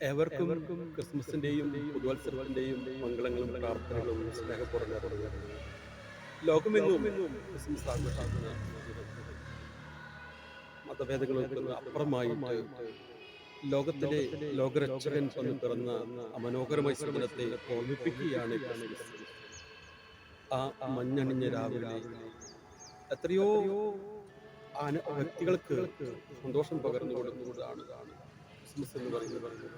ഏവർക്കും ക്രിസ്മസിന്റെയും പുതുവത്സരത്തിന്റെയും മംഗളങ്ങളും പ്രാർത്ഥനകളും സ്നേഹപൂർണ ലോകമെങ്ങും ക്രിസ്മസ് ആഘോഷിക്കുന്ന. മതഭേദങ്ങൾക്ക് അപ്പുറമായി ലോകത്തിലെ ലോകരക്ഷകൻ വന്ന് പിറന്ന ആ മനോഹരമായ സ്വപ്നത്തെ ഓർമ്മിപ്പിക്കുകയാണ് ആ മഞ്ഞണിഞ്ഞ രാവിലെ എത്രയോ വ്യക്തികൾക്ക് സന്തോഷം പകർന്നു കൊടുക്കുന്നതാണ് ക്രിസ്മസ് എന്ന് പറയുന്നത്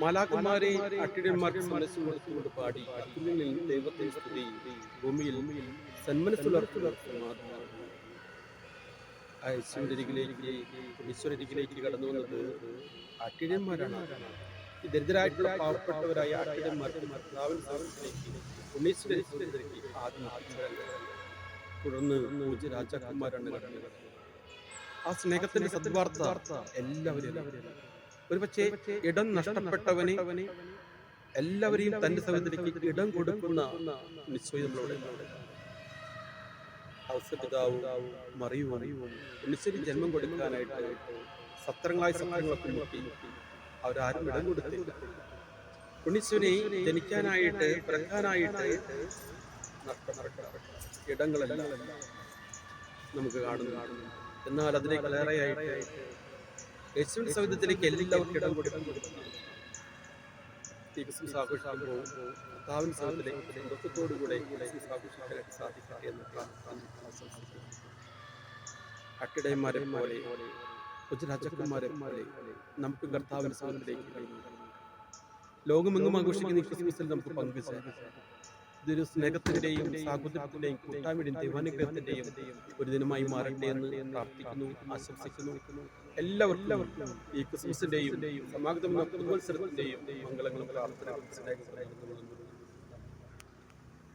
മാലാക്കന്മാരെ അട്ടിടന്മാർക്ക് കൊടുത്തുകൊണ്ട് പാടി ദൈവത്തിന്റെ സ്തുതി ഭൂമിയിൽ ഈശ്വരരികിലേക്ക് കടന്നു വന്നത് അട്ടിടന്മാരാണ്. ഈ പാവപ്പെട്ടവരായ അട്ടിടന്മാർക്ക് തുടർന്ന് പൂജ്യ രാജാക്കന്മാരാണ് കടന്നു ആ സ്നേഹത്തിന്റെ സദ്വാർത്ത എല്ലാവരും ഒരുപക്ഷെ ഇടം നഷ്ടപ്പെട്ടവനെ എല്ലാവരെയും തന്റെ സഹോദരിക്ക് ഇടം കൊടുക്കുന്ന നിശ്ചയം ജന്മം കൊടുക്കാനായിട്ട് സത്രങ്ങളായി സത്രങ്ങളൊക്കെ മുട്ടി അവരാരും ഇടം കൊടുത്തില്ല. ഉണ്ണീശ്വരി ജനിക്കാനായിട്ട് പിറക്കാനായിട്ട് ഇടങ്ങളെല്ലാം നമുക്ക് കാണുന്നു എന്നാൽ അതിനേക്കാളേറെയായിട്ട് യേശുവിന്റെ സൗദ്യത്തിലേക്ക് എല്ലാവർക്കും ഇടം കൊടുക്കാൻ എന്ന് നമുക്ക് കഴിഞ്ഞു ലോകമെങ്ങും ആഘോഷിക്കുന്ന ക്രിസ്മസിൽ നമുക്ക് പങ്കുചേരാം ഇതൊരു സ്നേഹത്തിന്റെയും സാഹോദര്യത്തിന്റെയും കൂട്ടായ്മയുടെയും ദൈവാനുഗ്രഹത്തിന്റെയും ഒരു ദിനമായി മാറട്ടെ എന്ന് പ്രാർത്ഥിക്കുന്നു ആശംസിക്കുന്നു. എല്ലാവർക്കും ഈ ക്രിസ്മസിന്റെയും സമാഗതം മംഗളങ്ങളും പ്രാർത്ഥനകളും സ്നേഹങ്ങളും